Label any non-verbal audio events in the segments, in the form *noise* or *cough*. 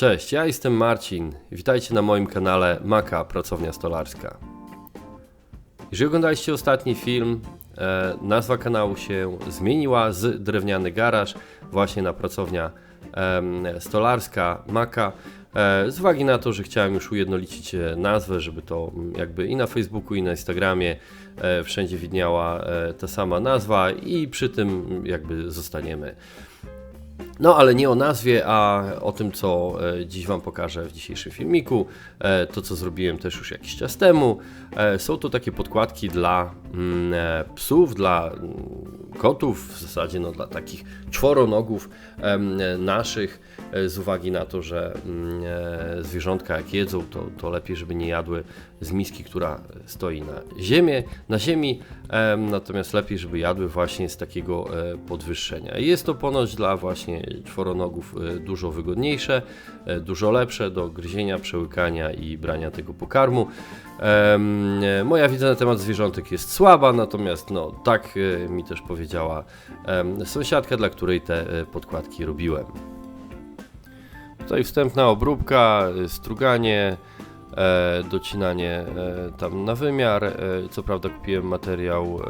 Cześć, ja jestem Marcin. Witajcie na moim kanale Maka Pracownia Stolarska. Jeżeli oglądaliście ostatni film, e, nazwa kanału się zmieniła z Drewniany Garaż właśnie na Pracownia Stolarska Maka. E, z uwagi na to, że chciałem już ujednolicić e, nazwę, żeby to mm, jakby i na Facebooku, i na Instagramie wszędzie widniała ta sama nazwa i przy tym mm, jakby zostaniemy. No, ale nie o nazwie, a o tym, co e, dziś Wam pokażę w dzisiejszym filmiku. E, To, co zrobiłem też już jakiś czas temu. E, Są to takie podkładki dla mm, psów, dla mm, kotów, w zasadzie no, dla takich czworonogów naszych, z uwagi na to, że mm, zwierzątka jak jedzą, to, to lepiej, żeby nie jadły z miski, która stoi na ziemię, na ziemi, em, natomiast lepiej, żeby jadły właśnie z takiego podwyższenia. I Jest to ponoć dla właśnie czworonogów e, dużo wygodniejsze, e, dużo lepsze do gryzienia, przełykania i brania tego pokarmu. E, Moja wiedza na temat zwierzątek jest słaba, natomiast no, tak mi też powiedziała sąsiadka, dla której te podkładki robiłem. Tutaj wstępna obróbka, struganie, docinanie e, tam na wymiar. E, co prawda kupiłem materiał,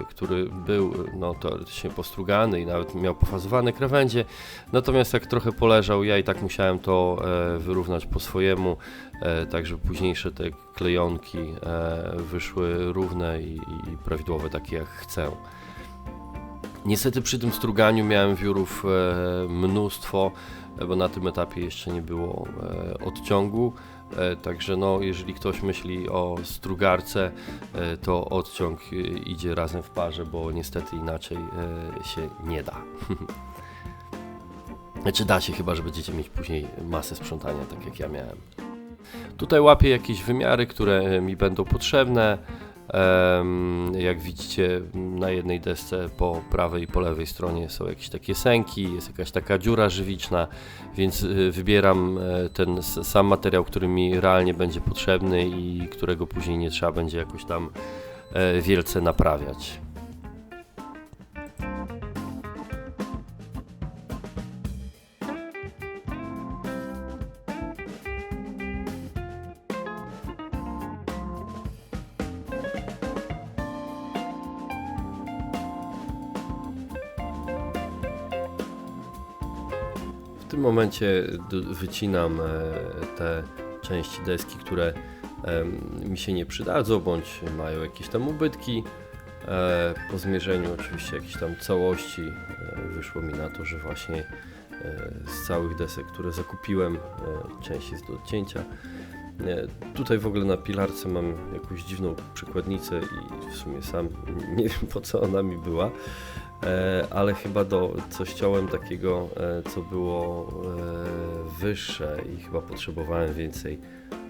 e, który był no, teoretycznie postrugany i nawet miał pofazowane krawędzie. Natomiast jak trochę poleżał, ja i tak musiałem to e, wyrównać po swojemu, e, tak żeby późniejsze te klejonki e, wyszły równe i, i prawidłowe takie jak chcę. Niestety przy tym struganiu miałem wiórów e, mnóstwo, e, bo na tym etapie jeszcze nie było e, odciągu. E, Także no, jeżeli ktoś myśli o strugarce, e, to odciąg idzie razem w parze, bo niestety inaczej się nie da. *laughs* Znaczy da się chyba, że będziecie mieć później masę sprzątania, tak jak ja miałem. Tutaj łapię jakieś wymiary, które mi będą potrzebne. Jak widzicie, na jednej desce po prawej i po lewej stronie są jakieś takie sęki, jest jakaś taka dziura żywiczna, więc y, wybieram e, ten sam materiał, który mi realnie będzie potrzebny i którego później nie trzeba będzie jakoś tam e, wielce naprawiać. Momencie wycinam e, te części deski, które mi się nie przydadzą, bądź mają jakieś tam ubytki. E, Po zmierzeniu oczywiście jakiejś tam całości e, wyszło mi na to, że właśnie z całych desek, które zakupiłem, część jest do odcięcia. Tutaj w ogóle na pilarce mam jakąś dziwną przykładnicę i w sumie sam *laughs* nie wiem po co ona mi była. E, ale chyba do coś chciałem takiego, e, co było e, wyższe i chyba potrzebowałem więcej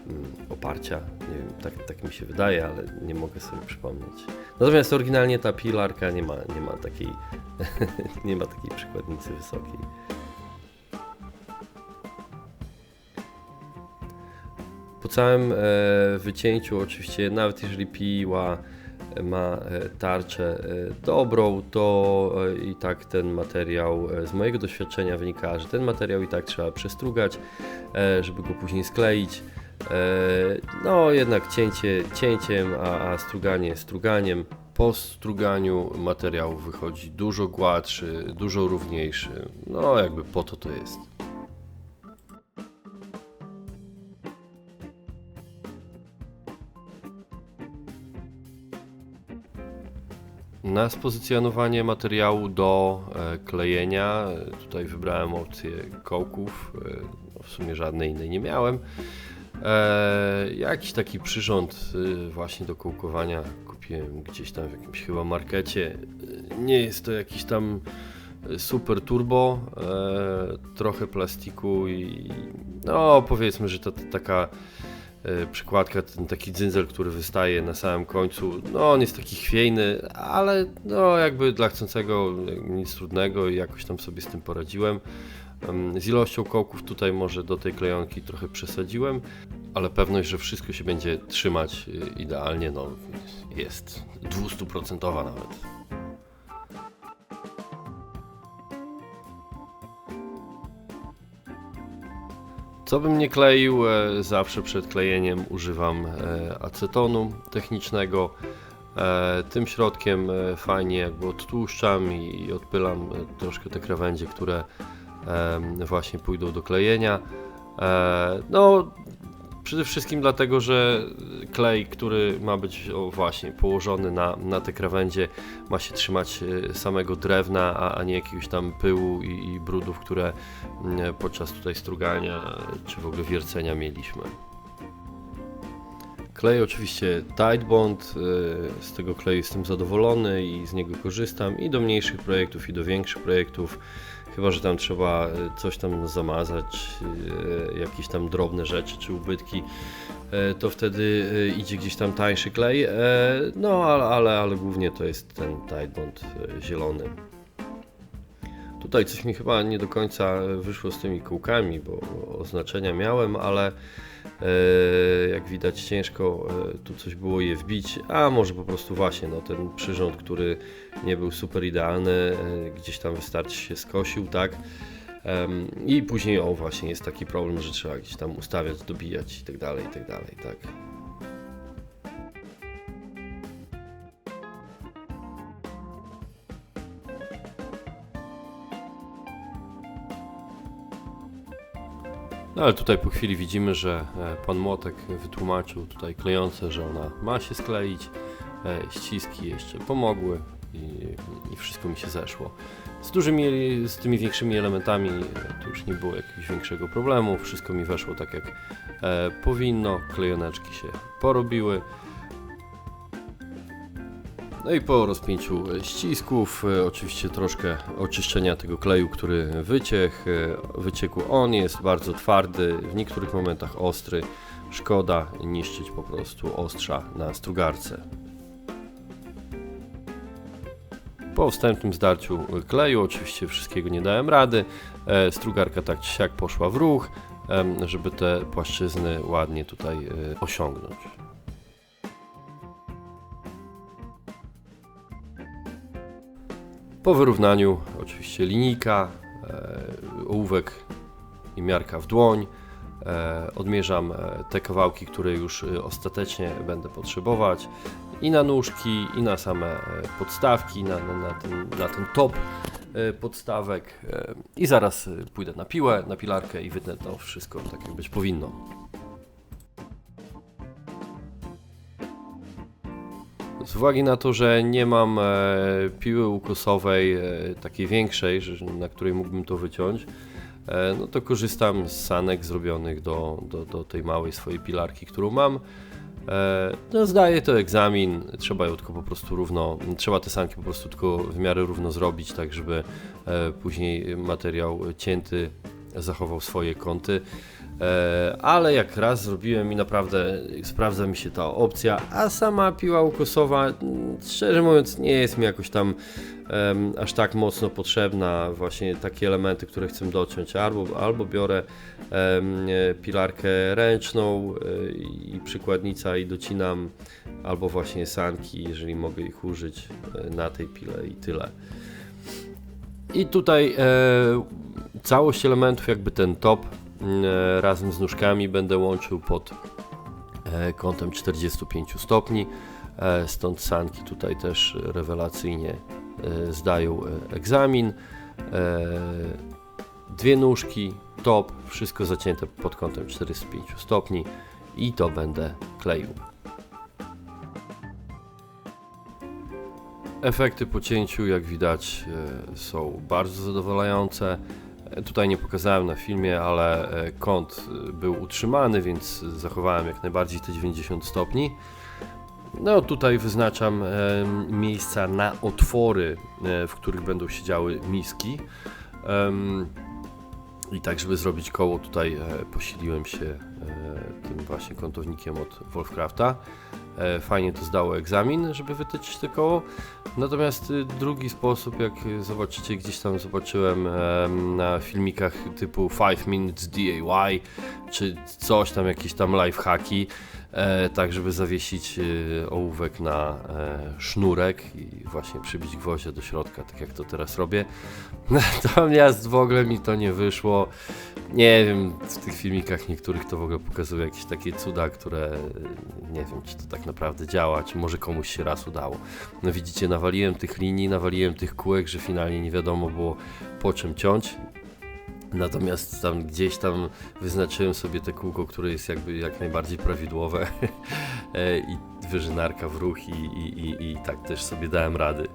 mm, oparcia. Nie wiem, tak, tak mi się wydaje, ale nie mogę sobie przypomnieć. Natomiast oryginalnie ta pilarka nie ma, nie ma takiej *laughs* nie ma takiej przykładnicy wysokiej. Całym e, wycięciu, oczywiście, nawet jeżeli piła ma e, tarczę e, dobrą, to e, i tak ten materiał e, z mojego doświadczenia wynika, że ten materiał i tak trzeba przestrugać, e, żeby go później skleić. E, No jednak cięcie cięciem, a, a struganie struganiem. Po struganiu materiał wychodzi dużo gładszy, dużo równiejszy. No jakby po to to jest. Na spozycjonowanie materiału do e, klejenia e, tutaj wybrałem opcję kołków, e, no w sumie żadnej innej nie miałem. Jakiś taki przyrząd właśnie do kołkowania kupiłem gdzieś tam w jakimś chyba markecie. Nie jest to jakiś tam super turbo, trochę plastiku i no powiedzmy, że to, to taka przykładka, ten taki dzyndzel, który wystaje na samym końcu, no on jest taki chwiejny, ale no jakby dla chcącego nic trudnego i jakoś tam sobie z tym poradziłem. Em, Z ilością kołków tutaj może do tej klejonki trochę przesadziłem, ale pewność, że wszystko się będzie trzymać y, idealnie, no jest 200% nawet. Co bym nie kleił, e, zawsze przed klejeniem używam e, acetonu technicznego. E, Tym środkiem fajnie jakby odtłuszczam i odpylam troszkę te krawędzie, które właśnie pójdą do klejenia. No, przede wszystkim dlatego, że klej, który ma być o, właśnie położony na, na te krawędzie, ma się trzymać e, samego drewna, a, a nie jakiegoś tam pyłu i, i brudów, które podczas tutaj strugania czy w ogóle wiercenia mieliśmy. Klej oczywiście Tide Bond, e, z tego kleju jestem zadowolony i z niego korzystam i do mniejszych projektów i do większych projektów, chyba że tam trzeba e, coś tam zamazać, e, jakieś tam drobne rzeczy czy ubytki, e, to wtedy idzie gdzieś tam tańszy klej, no ale, ale, ale głównie to jest ten Tide Bond zielony. Tutaj coś mi chyba nie do końca wyszło z tymi kółkami, bo oznaczenia miałem, ale e, jak widać ciężko e, tu coś było je wbić, a może po prostu właśnie no, ten przyrząd, który nie był super idealny, e, gdzieś tam wystarczy się skosił, tak? I później o właśnie jest taki problem, że trzeba gdzieś tam ustawiać, dobijać i tak dalej, i tak dalej, tak. No ale tutaj po chwili widzimy, że e, pan Młotek wytłumaczył tutaj klejące, że ona ma się skleić, e, ściski jeszcze pomogły i, i wszystko mi się zeszło. Z dużymi, z tymi większymi elementami e, to już nie było jakiegoś większego problemu, wszystko mi weszło tak jak powinno, klejoneczki się porobiły. No i po rozpięciu ścisków, e, oczywiście troszkę oczyszczenia tego kleju, który wyciekł. e, Wyciekł on jest bardzo twardy, w niektórych momentach ostry. Szkoda niszczyć po prostu ostrza na strugarce. Po wstępnym zdarciu kleju, oczywiście wszystkiego nie dałem rady, e, strugarka tak czy siak poszła w ruch, żeby te płaszczyzny ładnie tutaj osiągnąć. Po wyrównaniu oczywiście linijka, e, ołówek i miarka w dłoń. E, odmierzam e, te kawałki, które już ostatecznie będę potrzebować i na nóżki, i na same podstawki, na, na, na, ten, na ten top podstawek. I zaraz pójdę na piłę, na pilarkę i wytnę to wszystko tak jak być powinno. Z uwagi na to, że nie mam e, piły ukosowej e, takiej większej, że, na której mógłbym to wyciąć, e, no to korzystam z sanek zrobionych do, do, do tej małej swojej pilarki, którą mam. E, no, zdaję to egzamin, trzeba ją tylko po prostu równo, trzeba te sanki po prostu tylko w miarę równo zrobić, tak żeby e, później materiał cięty zachował swoje kąty. E, ale jak raz zrobiłem i naprawdę sprawdza mi się ta opcja, a sama piła ukosowa, szczerze mówiąc, nie jest mi jakoś tam em, aż tak mocno potrzebna. Właśnie takie elementy, które chcę dociąć, albo, albo biorę e, pilarkę ręczną e, i przykładnica i docinam, albo właśnie sanki, jeżeli mogę ich użyć e, na tej pile i tyle. I tutaj e, całość elementów, jakby ten top e, razem z nóżkami będę łączył pod e, kątem 45 stopni. E, stąd sanki tutaj też rewelacyjnie e, zdają e, egzamin. E, dwie nóżki, top, wszystko zacięte pod kątem 45 stopni i to będę kleił. Efekty po cięciu, jak widać, e, są bardzo zadowalające. E, Tutaj nie pokazałem na filmie, ale e, kąt był utrzymany, więc zachowałem jak najbardziej te 90 stopni. No tutaj wyznaczam miejsca na otwory, w których będą siedziały miski. I tak, żeby zrobić koło, tutaj posiliłem się tym właśnie kątownikiem od Wolfcrafta. E, Fajnie to zdało egzamin, żeby wytyczyć to koło. Natomiast y, drugi sposób, jak y, zobaczycie, gdzieś tam zobaczyłem em, na filmikach typu 5 Minutes DIY, czy coś tam, jakieś tam lifehacki, e, tak żeby zawiesić e, ołówek na e, sznurek i właśnie przybić gwoździe do środka, tak jak to teraz robię. *laughs* Natomiast w ogóle mi to nie wyszło. Nie wiem, w tych filmikach niektórych to w ogóle pokazuje jakieś takie cuda, które nie wiem, czy to tak naprawdę działa, czy może komuś się raz udało. No widzicie, nawaliłem tych linii, nawaliłem tych kółek, że finalnie nie wiadomo było po czym ciąć. Natomiast tam gdzieś tam wyznaczyłem sobie te kółko, które jest jakby jak najbardziej prawidłowe *laughs* E, i wyżynarka w ruch i, i, i, i tak też sobie dałem rady.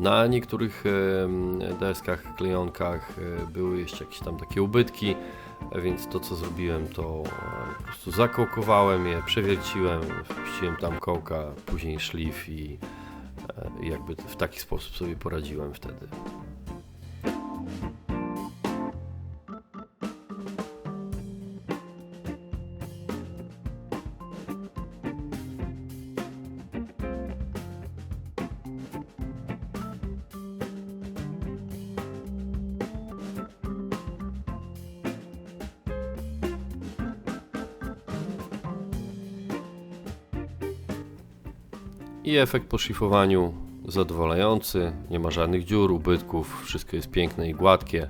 Na niektórych deskach, klejonkach e, były jeszcze jakieś tam takie ubytki, więc to co zrobiłem to e, po prostu zakołkowałem je, przewierciłem, wpuściłem tam kołka, później szlif i e, i jakby w taki sposób sobie poradziłem wtedy. I efekt po szlifowaniu zadowalający, nie ma żadnych dziur, ubytków, wszystko jest piękne i gładkie.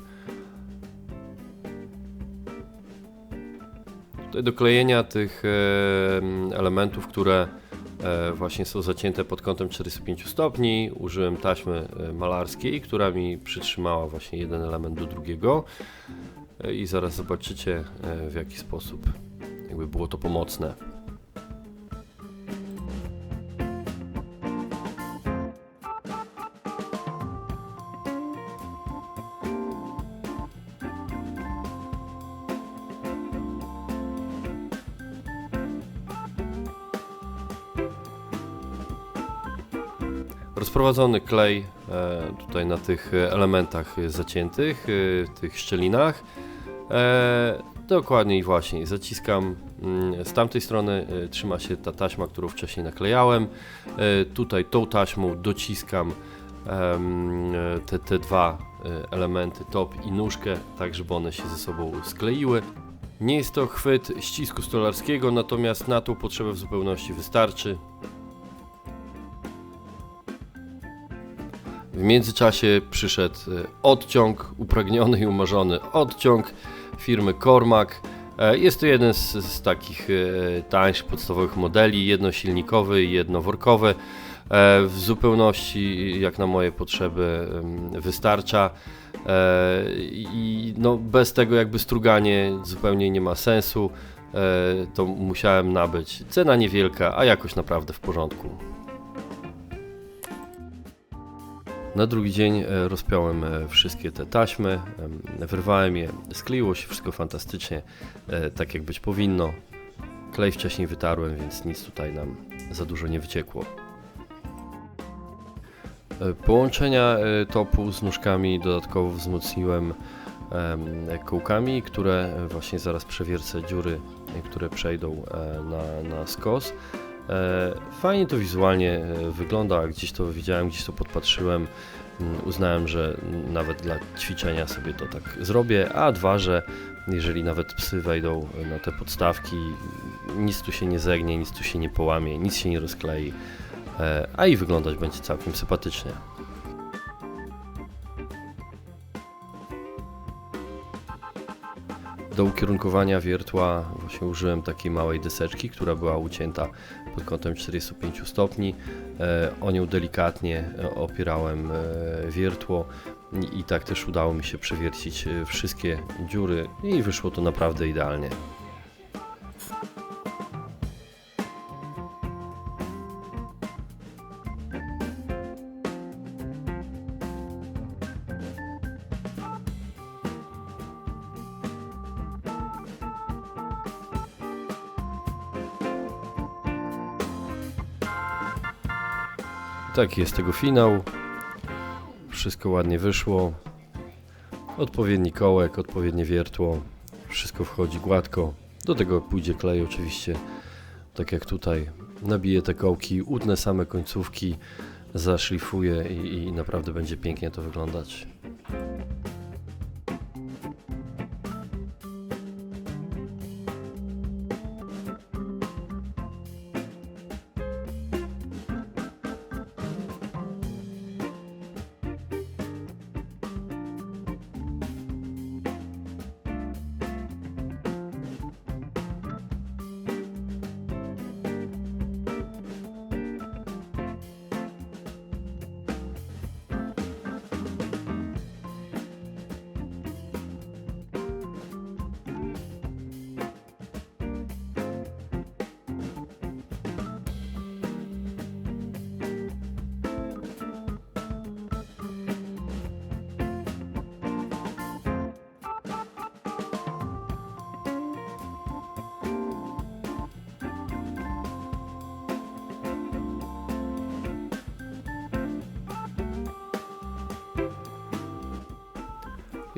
Tutaj do klejenia tych e, elementów, które e, właśnie są zacięte pod kątem 45 stopni, użyłem taśmy e, malarskiej, która mi przytrzymała właśnie jeden element do drugiego i zaraz zobaczycie w jaki sposób jakby było to pomocne. Rozprowadzony klej e, tutaj na tych elementach zaciętych, e, tych szczelinach. E, dokładnie i właśnie zaciskam mm, z tamtej strony trzyma się ta taśma, którą wcześniej naklejałem. Tutaj tą taśmą dociskam te, te dwa elementy, top i nóżkę, tak żeby one się ze sobą skleiły. Nie jest to chwyt ścisku stolarskiego, natomiast na tą potrzebę w zupełności wystarczy. W międzyczasie przyszedł e, odciąg, upragniony i umarzony odciąg firmy Cormac. E, Jest to jeden z, z takich e, tańszych, podstawowych modeli, jednosilnikowy i jednoworkowy. W zupełności, jak na moje potrzeby, wystarcza. I no, bez tego jakby struganie zupełnie nie ma sensu. To musiałem nabyć. Cena niewielka, a jakoś naprawdę w porządku. Na drugi dzień e, rozpiąłem e, wszystkie te taśmy, em, wyrwałem je, skleiło się wszystko fantastycznie, e, tak jak być powinno. Klej wcześniej wytarłem, więc nic tutaj nam za dużo nie wyciekło. Połączenia topu z nóżkami dodatkowo wzmocniłem em, kołkami, które właśnie zaraz przewiercę dziury, które przejdą na, na skos. E, Fajnie to wizualnie e, wygląda, gdzieś to widziałem, gdzieś to podpatrzyłem. Mm, Uznałem, że nawet dla ćwiczenia sobie to tak zrobię, a dwa, że jeżeli nawet psy wejdą na te podstawki, nic tu się nie zegnie, nic tu się nie połamie, nic się nie rozklei, e, a i wyglądać będzie całkiem sympatycznie. Do ukierunkowania wiertła właśnie użyłem takiej małej deseczki, która była ucięta pod kątem 45 stopni. E, O nią delikatnie e, opierałem e, wiertło i- tak też udało mi się przewiercić wszystkie dziury i wyszło to naprawdę idealnie. Taki jest tego finał. Wszystko ładnie wyszło. Odpowiedni kołek, odpowiednie wiertło. Wszystko wchodzi gładko. Do tego pójdzie klej oczywiście. Tak jak tutaj. Nabiję te kołki, utnę same końcówki, zaszlifuję i, i naprawdę będzie pięknie to wyglądać.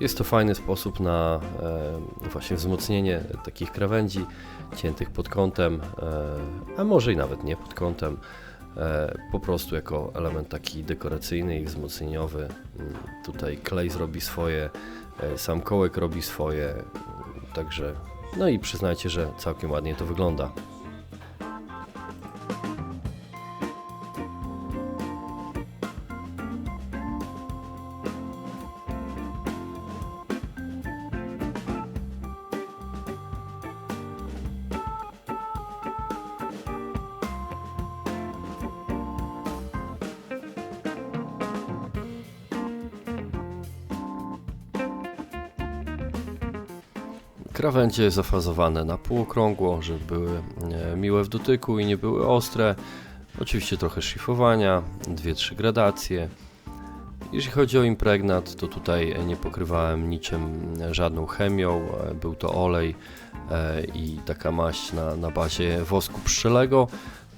Jest to fajny sposób na e, właśnie wzmocnienie takich krawędzi ciętych pod kątem, e, a może i nawet nie pod kątem, e, po prostu jako element taki dekoracyjny i wzmocnieniowy. Tutaj klej zrobi swoje, sam kołek robi swoje, także no i przyznajcie, że całkiem ładnie to wygląda. Krawędzie zafazowane na półokrągło, żeby były e, miłe w dotyku i nie były ostre. Oczywiście trochę szlifowania, dwie, trzy gradacje. Jeśli chodzi o impregnat, to tutaj nie pokrywałem niczym e, żadną chemią. e, Był to olej e, i taka maść na, na bazie wosku pszczelego.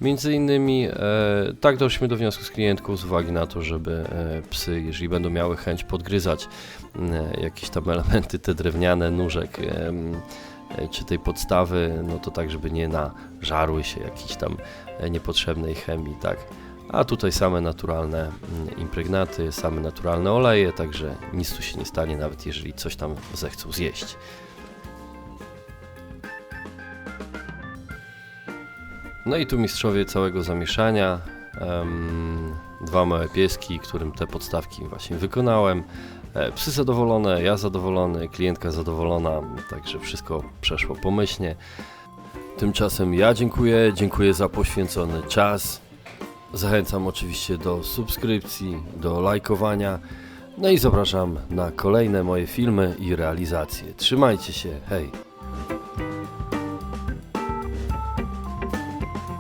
Między innymi e, tak doszliśmy do wniosku z klientką z uwagi na to, żeby e, psy, jeżeli będą miały chęć podgryzać e, jakieś tam *laughs* elementy, te drewniane nóżek e, czy tej podstawy, no to tak, żeby nie nażarły się jakiejś tam e, niepotrzebnej chemii, tak. A tutaj same naturalne mm, impregnaty, same naturalne oleje, także nic tu się nie stanie, nawet jeżeli coś tam zechcą zjeść. No i tu mistrzowie całego zamieszania. em, dwa małe pieski, którym te podstawki właśnie wykonałem. E, Psy zadowolone, ja zadowolony, klientka zadowolona, także wszystko przeszło pomyślnie. Tymczasem ja dziękuję, dziękuję za poświęcony czas. Zachęcam oczywiście do subskrypcji, do lajkowania. No i zapraszam na kolejne moje filmy i realizacje. Trzymajcie się, hej!